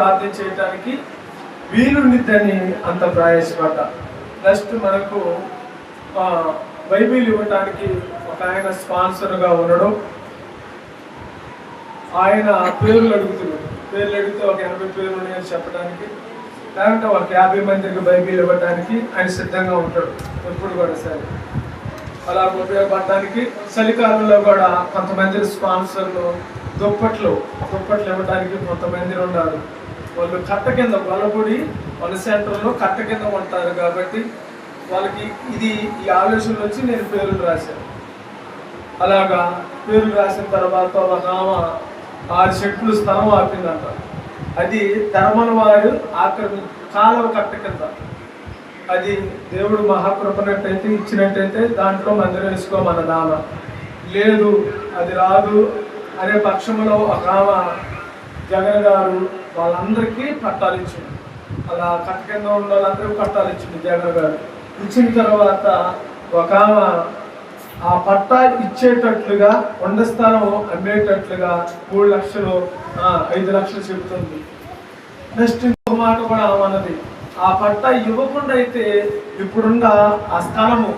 సాధన చేయడానికి వీలుండిద్దని అంత ప్రయాసపడ్డ. నెక్స్ట్ మనకు ఆ, బైబిల్ ఇవ్వటానికి ఒక ఆయన స్పాన్సర్గా ఉండడం. ఆయన పేర్లు అడుగుతున్నాడు. పేర్లు అడిగితే ఒక ఎనభై పేర్లు ఉన్నాయని చెప్పడానికి లేకుంటే ఒక యాభై మందికి బైబిల్ ఇవ్వడానికి ఆయన సిద్ధంగా ఉంటాడు. ఎప్పుడు కూడా సరే. అలా ఉపయోగపడడానికి చలికాలంలో కూడా కొంతమంది స్పాన్సర్లు దుప్పట్లు దుప్పట్లు ఇవ్వడానికి కొంతమంది ఉన్నారు. వాళ్ళు కట్ట కింద బలపడి వాళ్ళ సెంటర్లో కట్ట కింద ఉంటారు కాబట్టి వాళ్ళకి ఇది ఈ ఆలోచన వచ్చి నేను పేర్లు రాశాను. అలాగా పేర్లు రాసిన తర్వాత వాళ్ళ నామ ఆరు చెట్లు స్థలం ఆపిందంట. అది ధర్మల వారు ఆక్రమి కాలువ కట్ట కింద. అది దేవుడు మహాకృపనట్టయితే ఇచ్చినట్టయితే దాంట్లో మందిరం మన నామ. లేదు అది రాదు అనే పక్షంలో ఒక నామ జగన్ గారు వాళ్ళందరికీ పట్టాలు ఇచ్చింది అలా కట్ట కింద ఉన్న వాళ్ళందరికీ పట్టాలు ఇచ్చింది జగన్ గారు. ఇచ్చిన తర్వాత ఒక ఆ పట్టా ఇచ్చేటట్లుగా వంద స్థానం అమ్మేటట్లుగా మూడు లక్షలు ఐదు లక్షలు చెబుతుంది. నెక్స్ట్ ఇంకో మాట కూడా మనది ఆ పట్టా ఇవ్వకుండా అయితే ఇప్పుడున్న ఆ స్థానము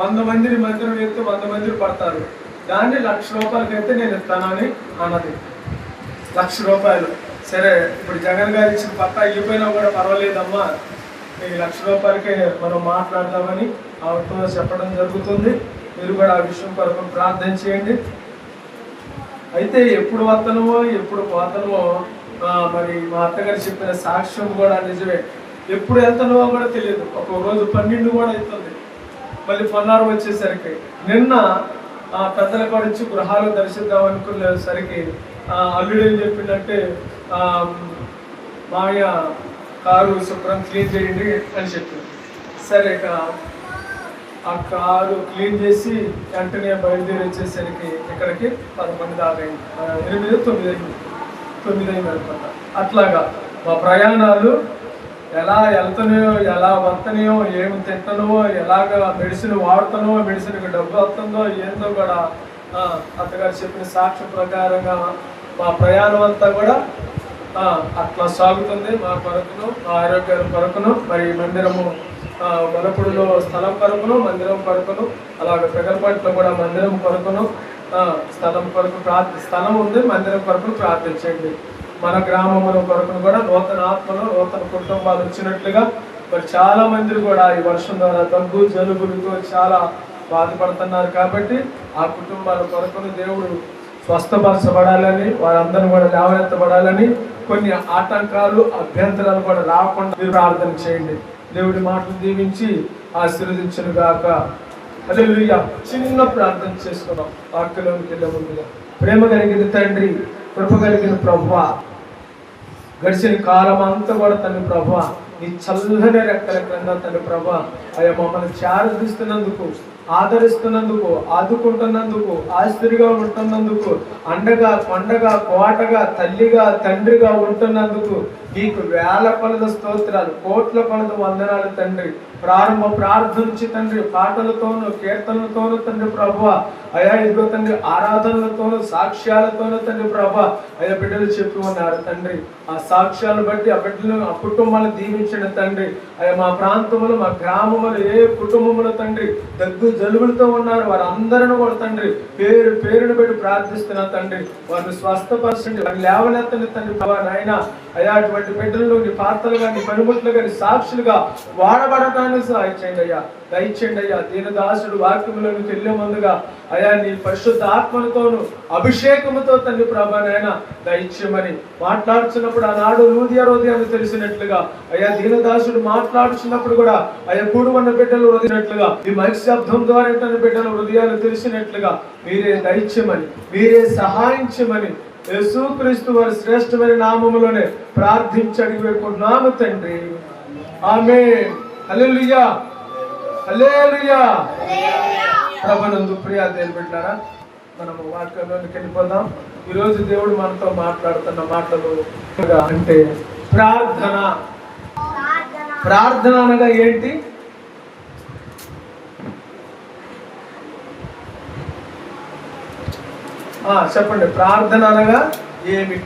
వంద మందిని మందిరం వేస్తే వంద మందిని పడతారు. దాన్ని లక్ష రూపాయలకైతే నేను ఇస్తానని అన్నది. లక్ష రూపాయలు. సరే ఇప్పుడు జగన్ గారు ఇచ్చిన పట్టా ఇవ్వకపోయినా కూడా పర్వాలేదమ్మా. ఈ లక్ష రూపాయలకే మనం మాట్లాడదామని ఆవిడతో చెప్పడం జరుగుతుంది. మీరు కూడా ఆ విషయం కొరకు ప్రార్థన చేయండి. అయితే ఎప్పుడు వత్తనమో ఎప్పుడు పోతనమో మరి మా అత్తగారు చెప్పిన సాక్ష్యం కూడా నిజమే. ఎప్పుడు వెళ్తానో కూడా తెలియదు. ఒక్కొక్క రోజు పన్నెండు కూడా అవుతుంది. మళ్ళీ పొన్నారం వచ్చేసరికి. నిన్న ఆ, పెద్దల నుంచి గృహాలు దర్శిద్దాం అనుకునేసరికి అల్లుడు ఏం చెప్పిందంటే మామయ్య కారు శుభ్రం క్లీన్ చేయండి అని చెప్పింది సరే ఇక ఆ కారు క్లీన్ చేసి వెంటనే బయలుదేరి వచ్చేసరికి ఇక్కడికి పదకొండు దాకా అయింది. ఎనిమిది తొమ్మిది అయింది. తొమ్మిది అయింది అనుకుంటా. అట్లాగా మా ప్రయాణాలు ఎలా వెళ్తున్నాయో ఎలా వస్తున్నాయో ఏమి తింటున్నావో ఎలాగ మెడిసిన్ వాడుతున్నావో మెడిసిన్కి డబ్బు వస్తుందో ఏందో కూడా అత్తగారు చెప్పిన సాక్ష్యం ప్రకారంగా మా ప్రయాణం అంతా కూడా అట్లా సాగుతుంది మా కొరకును మా ఆరోగ్యాల కొరకును మరి మందిరము ఆ, స్థలం కొరకును మందిరం కొరకును అలాగే పెగలపాట్లో కూడా మందిరం కొరకును ఆ, స్థలం కొరకు ప్రార్థి స్థలం ఉంది మందిరం కొరకు ప్రార్థించండి. మన గ్రామంలో కొరకును కూడా నూతన ఆత్మలు నూతన కుటుంబాలు వచ్చినట్లుగా మరి చాలా మంది కూడా ఈ వర్షం ద్వారా దగ్గు జలుబులతో చాలా బాధపడుతున్నారు కాబట్టి ఆ కుటుంబాల కొరకును దేవుడు స్వస్థపరచబడాలని వారందరూ కూడా లేవనెత్తబడాలని కొన్ని ఆటంకాలు అభ్యంతరాలు కూడా రాకుండా మీరు ప్రార్థన చేయండి. దేవుడి మాటలు దీవించి ఆశీర్వదించను గాక అదే చిన్న ప్రార్థన చేసుకున్నాం. వాక్యలోనికి వెళ్ళే ముందుగా. ప్రేమ కలిగిన తండ్రి కృప కలిగిన ప్రభు గడిచిన కాలం అంతా కూడా తండ్రి ప్రభా నీ చల్లని రెక్కల క్రింద తండ్రి ప్రభా అయ్యా మమ్మల్ని చారదిస్తున్నందుకు ఆదరిస్తున్నందుకు ఆదుకుంటున్నందుకు ఆస్తిగా ఉంటున్నందుకు అండగా కొండగా కోటగా తల్లిగా తండ్రిగా ఉంటున్నందుకు నీకు వేల కొలద స్తోత్రాలు కోట్ల కొలద వందనాలు తండ్రి. ప్రారంభ ప్రార్థించి తండ్రి పాటలతోనూ కీర్తనలతోనూ తండ్రి ప్రభు. అయా ఇదిగో తండ్రి ఆరాధనలతోనూ సాక్ష్యాలతోనూ తండ్రి ప్రభ. అయ్యా బిడ్డలు చెప్పి ఉన్నారు తండ్రి. ఆ సాక్ష్యాలను బట్టి ఆ బిడ్డలను ఆ కుటుంబాలను దీవించిన తండ్రి. అయ్యా మా ప్రాంతంలో మా గ్రామంలో ఏ కుటుంబంలో తండ్రి దగ్గు జలుబులతో ఉన్నారు. వారందరిని కూడా తండ్రి పేరు పేరును పెట్టి ప్రార్థిస్తున్నా తండ్రి వారిని స్వస్థపరచండి. వారిని లేవనెత్తండి తండ్రి ప్రభా నాయన అయ్యా అటువంటి బిడ్డలు నీ పాత్రలు కానీ పనిముట్లు కానీ సాక్షులుగా వాడబడటానికి సహాయం చేయండి అయ్యా. దయచేయండి అయ్యా. దీనదాసుడు వాక్యములను వెళ్ళే ముందుగా. అయా నీ పరిశుద్ధ ఆత్మలతోను అభిషేకముతో తండ్రి ప్రభా నాయన దయచేయమని మాట్లాడుతున్నప్పుడు ఆనాడు లూదియా హృదయాన్ని తెలిసినట్లుగా అయ్యా దీనదాసుడు మాట్లాడుతున్నప్పుడు కూడా అయ్యా కూడు ఉన్న బిడ్డలు వదిలినట్లుగా ఈ మైక్ శబ్దం ద్వారా ఏంటనే బిడ్డల హృదయాలు తెలిసినట్లుగా మీరే దయచేయమని మీరే సహాయించమని యేసుక్రీస్తు వారి శ్రేష్టమైన నామములోనే ప్రార్థించి అడిగి తండ్రి. ఆమె అల్లెలుయ్యా ప్రభునందు ప్రియా దేవుని బిడ్డారా మనము వాక్యంలోకి వెళ్ళిపోదాం. ఈరోజు దేవుడు మనతో మాట్లాడుతున్న మాటలు అంటే ప్రార్థన. ప్రార్థన అనగా ఏంటి? ఆ, చెప్పండి. ప్రార్థన అనగా ఏమిటి?